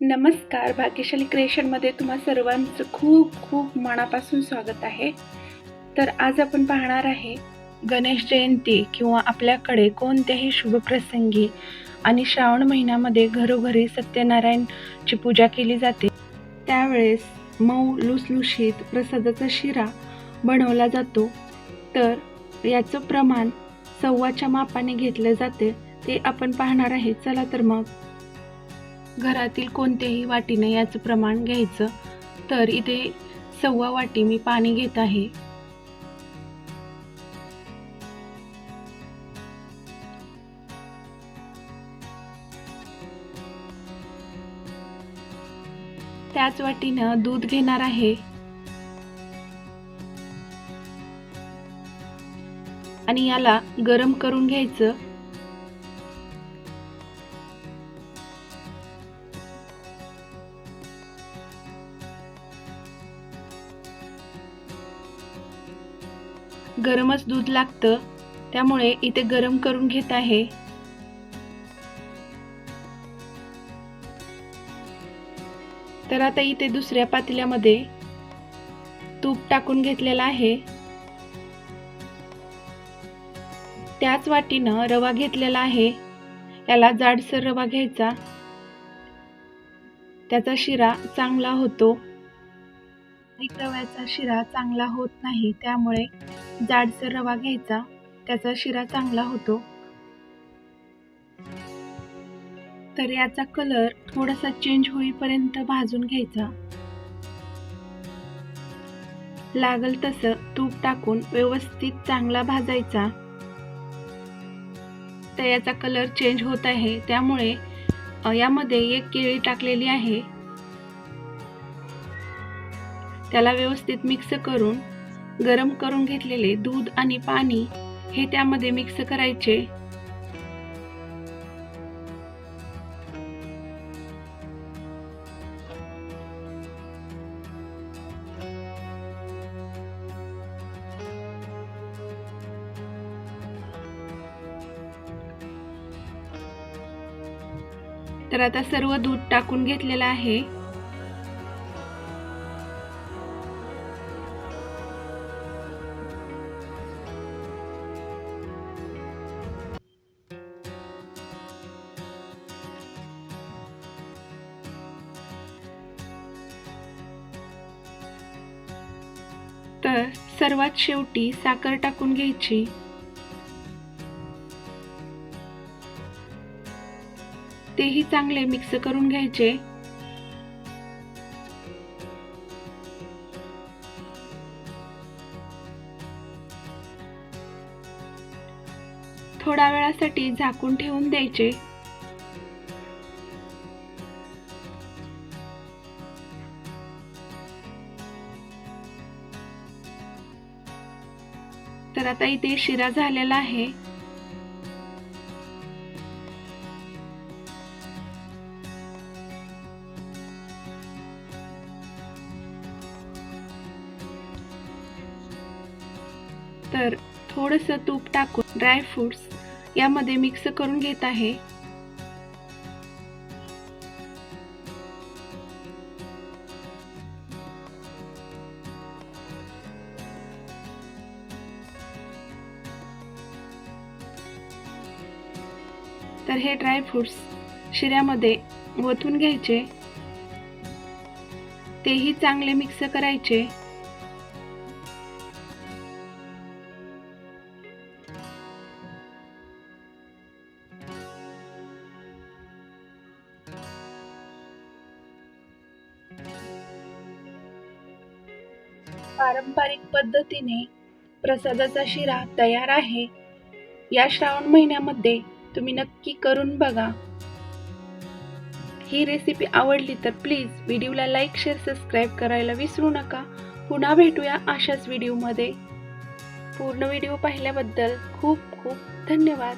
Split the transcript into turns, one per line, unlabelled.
नमस्कार. भाग्यशाली क्रिएशनमध्ये तुम्हा सर्वांचं खूप खूप मनापासून स्वागत आहे. तर आज आपण पाहणार आहे गणेश जयंती किंवा आपल्याकडे कोणत्याही शुभप्रसंगी आणि श्रावण महिन्यामध्ये घरोघरी सत्यनारायणची पूजा केली जाते. त्यावेळेस मऊ लुसलुशीत प्रसादाचा शिरा बनवला जातो. तर याचं प्रमाण सव्वाच्या मापाने घेतलं जाते ते आपण पाहणार आहे. चला तर मग. घरातील कोणत्याही वाटीने याचं प्रमाण घ्यायचं तर इथे सव्वा वाटी मी पाणी घेत आहे. त्याच वाटीनं दूध घेणार आहे. आणि याला गरम करून घ्यायचं. गरमच दूध लागतं त्यामुळे इथे गरम करून घेत आहे. तर आता इथे दुसऱ्या पातेल्यामध्ये तूप टाकून घेतलेला आहे. त्याच वाटीनं रवा घेतलेला आहे. याला जाडसर रवा घ्यायचा. त्याचा शिरा चांगला होतो. रव्याचा शिरा चांगला होत नाही त्यामुळे जाडसर रवा घ्यायचा. त्याचा शिरा चांगला होतो. तर याचा कलर थोडासा चेंज होईपर्यंत भाजून घ्यायचा. लागल तसं तूप टाकून व्यवस्थित चांगला भाजायचा. तर याचा कलर चेंज होत आहे. त्यामुळे यामध्ये एक केळी टाकलेली आहे. त्याला व्यवस्थित मिक्स करून गरम करून घेतलेले दूध आणि पाणी हे त्यामध्ये मिक्स करायचे. तर आता सर्व दूध टाकून घेतलेलं आहे. तर सर्वात शेवटी साखर टाकून घ्यायची. तेही चांगले मिक्स करून घ्यायचे. थोड्या वेळासाठी झाकून ठेवून द्यायचे. तर आता इथे शिरा झालेला आहे. तर थोडंसं तूप टाकून ड्रायफ्रुट्स यामध्ये मिक्स करून घेत आहे. तर हे ड्रायफ्रुट्स शिऱ्यामध्ये ओतून घ्यायचे. तेही चांगले मिक्स करायचे. पारंपरिक पद्धतीने प्रसादाचा शिरा तयार आहे. या श्रावण महिन्यामध्ये तुम्ही नक्की करून बघा. ही रेसिपी आवडली तर प्लीज व्हिडिओला लाईक शेअर सबस्क्राईब करायला विसरू नका. पुन्हा भेटूया अशाच व्हिडिओमध्ये पूर्ण व्हिडिओ पाहिल्याबद्दल खूप खूप धन्यवाद.